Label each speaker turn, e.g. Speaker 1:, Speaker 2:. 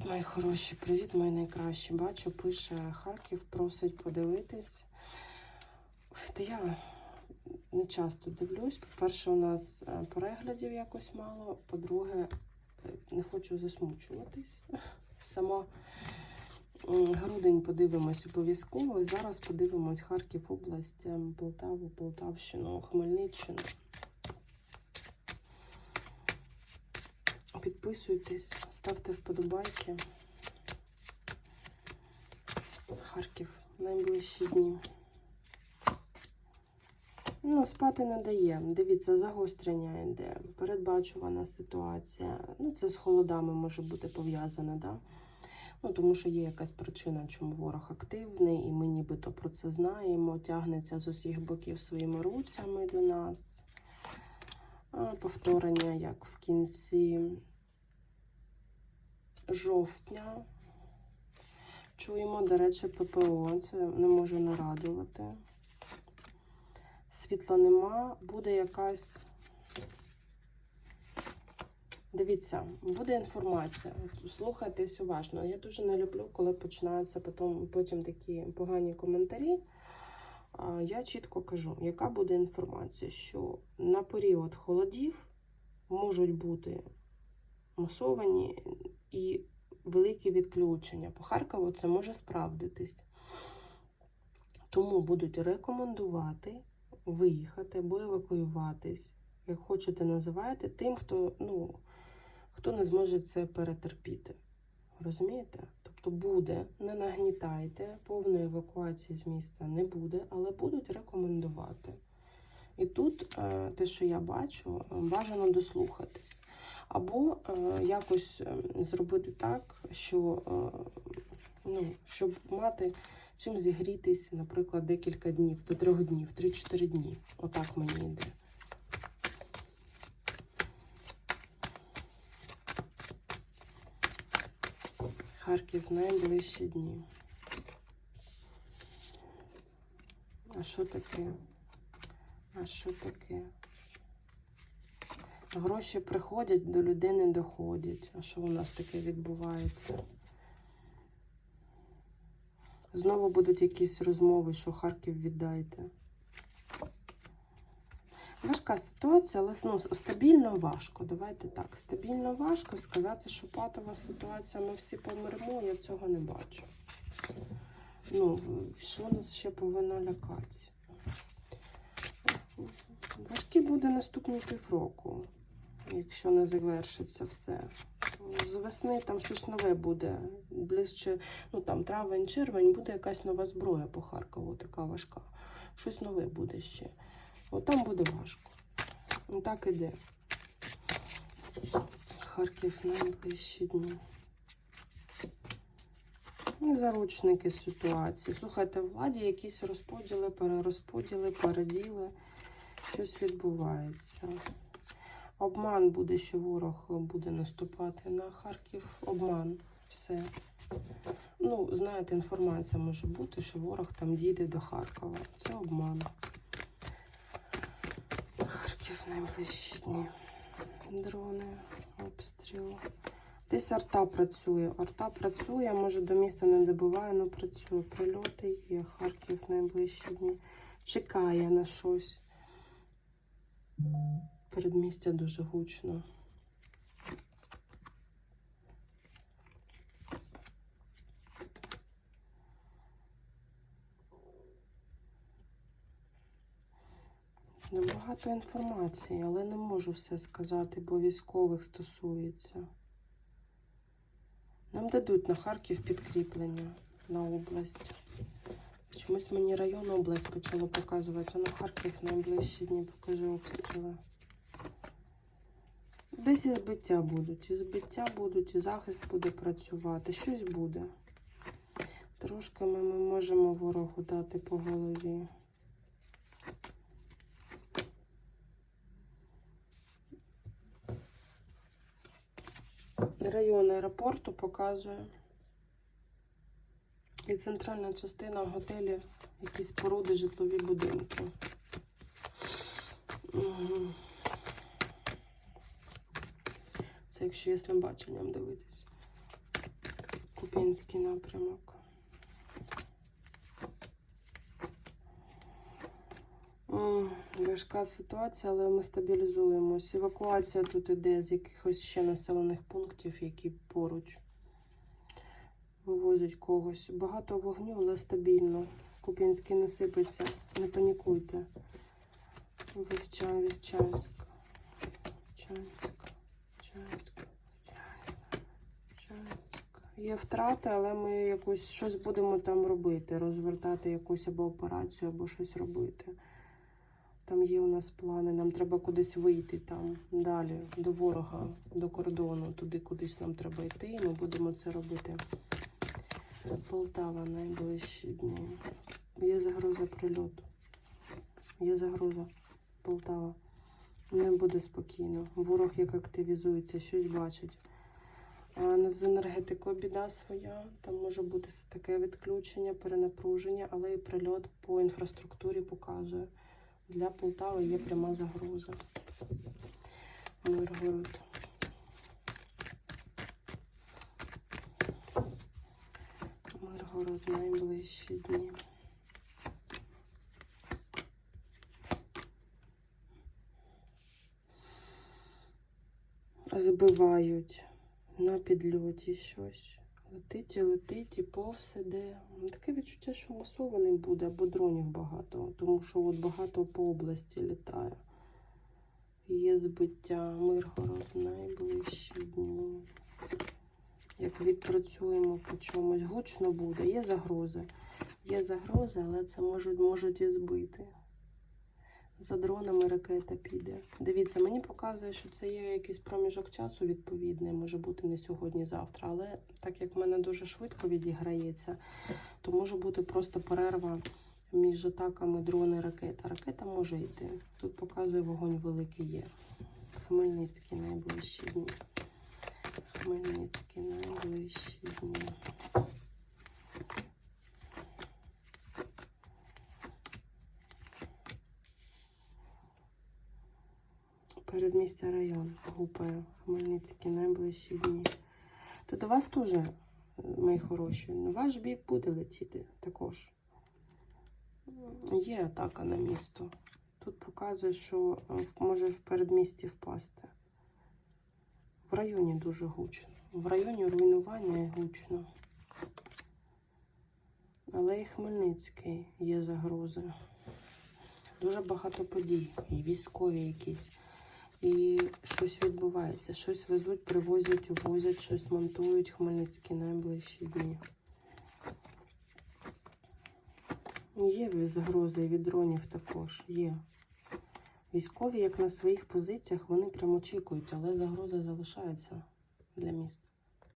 Speaker 1: Привіт, мої хороші, привіт, мої найкращі. Бачу, пише Харків, просить подивитись. Та я не часто дивлюсь. По-перше, у нас е, переглядів якось мало. По-друге, е, не хочу засмучуватись. Сама грудень подивимось обов'язково. Зараз подивимось Харків, область, е, Полтаву, Полтавщину, Хмельниччину. Підписуйтесь, ставте вподобайки. Харків найближчі дні. Ну, спати не дає. Дивіться, загострення йде, передбачувана ситуація. Ну, це з холодами може бути пов'язане, да? Ну, тому що є якась причина, чому ворог активний, і ми нібито про це знаємо. Тягнеться з усіх боків своїми руцями до нас. А, повторення, як в кінці жовтня. Чуємо, до речі, ППО. Це не може не радувати. Світла нема, буде якась. Дивіться, буде інформація. Слухайтесь уважно. Я дуже не люблю, коли починаються потім, потім такі погані коментарі. Я чітко кажу, яка буде інформація, що на період холодів можуть бути масовані і великі відключення. По Харкову це може справдитись. Тому будуть рекомендувати виїхати або евакуюватись, як хочете називайте, тим, хто, ну, хто не зможе це перетерпіти. Розумієте? Тобто буде, не нагнітайте, повної евакуації з міста не буде, але будуть рекомендувати. І тут е, те, що я бачу, бажано дослухатись. Або е, якось е, зробити так, що е, ну, щоб мати чим зігрітись, наприклад, декілька днів, до трьох днів, 3-4 дні. Отак мені йде. Харків найближчі дні. А що таке? А що таке? Гроші приходять, до людини доходять. А що у нас таке відбувається? Знову будуть якісь розмови, що Харків віддайте. Важка ситуація, але ну, стабільно важко. Давайте так. Стабільно важко сказати, що патова ситуація, ми всі помремо, я цього не бачу. Ну, що нас ще повинно лякати? Важкі буде наступні півроку, якщо не завершиться все. З весни там щось нове буде. Ближче, ну там травень, червень, буде якась нова зброя по Харкову, така важка. Щось нове буде ще. От там буде важко. Ну так іде. Харків найближчі дні. Заручники ситуації. Слухайте, владі якісь розподіли, перерозподіли, переділи. Щось відбувається. Обман буде, що ворог буде наступати на Харків. Обман. Все. Ну, знаєте, інформація може бути, що ворог там дійде до Харкова. Це обман. Харків найближчі дні. Дрони, обстріл. Десь арта працює. Арта працює, може до міста не добиває, але працює. Прильоти є. Харків найближчі дні. Чекає на щось. Передмістя дуже гучно. Ну, Багато інформації, але не можу все сказати, бо військових стосується. Нам дадуть на Харків підкріплення на область. Чомусь мені район область почало показувати, а на Харків найближчі дні покаже обстріли. Десь і збиття будуть, і збиття будуть, і захист буде працювати, щось буде. Трошки ми, можемо ворогу дати по голові. Район аеропорту показує. І центральна частина в готелі якісь споруди, житлові будинки. Угу. Це якщо ясним баченням дивитись. Куп'янський напрямок. Важка ситуація, але ми стабілізуємось. Евакуація тут іде з якихось ще населених пунктів, які поруч вивозять когось. Багато вогню, але стабільно. Куп'янський не сипеться. Не панікуйте. Вівчан, Вівчанськ. Вівчанськ. Є втрати, але ми якось щось будемо там робити. Розвертати якусь або операцію, або щось робити. Там є у нас плани, нам треба кудись вийти там далі, до ворога, до кордону, туди кудись нам треба йти, і ми будемо це робити. Полтава найближчі дні. Є загроза прильоту. Є загроза. Полтава. Не буде спокійно. Ворог як активізується, щось бачить. З енергетикою біда своя. Там може бути таке відключення, перенапруження, але і прильот по інфраструктурі показує. Для Полтави є пряма загроза. Миргород. Миргород найближчі дні. Збивають на підльоті щось. Летить і летить, і повз іде. Ну, Таке відчуття, що масований буде, або дронів багато, тому що от багато по області літає. Є збиття, Миргород найближчі дні. Як відпрацюємо по чомусь, гучно буде, є загрози. Є загрози, але це можуть, можуть і збити. За дронами ракета піде. Дивіться, мені показує, що це є якийсь проміжок часу відповідний, може бути не сьогодні-завтра. Але так як в мене дуже швидко відіграється, то може бути просто перерва між атаками дрони ракета. Ракета може йти. Тут показує вогонь великий є. Хмельницький найближчі дні. Хмельницький найближчі дні. Район гупає Хмельницький найближчі дні. Та до вас теж, е, мої хороші, на ваш бік буде летіти також. Є атака на місто. Тут показує, що е, може в передмісті впасти. В районі дуже гучно. В районі руйнування гучно. Але і Хмельницький є загрози. Дуже багато подій, і військові якісь. І щось відбувається. Щось везуть, привозять, увозять, щось монтують Хмельницькі найближчі дні. Є загрози від дронів також. Є. Військові, як на своїх позиціях, вони прямо очікують, але загроза залишається для міста.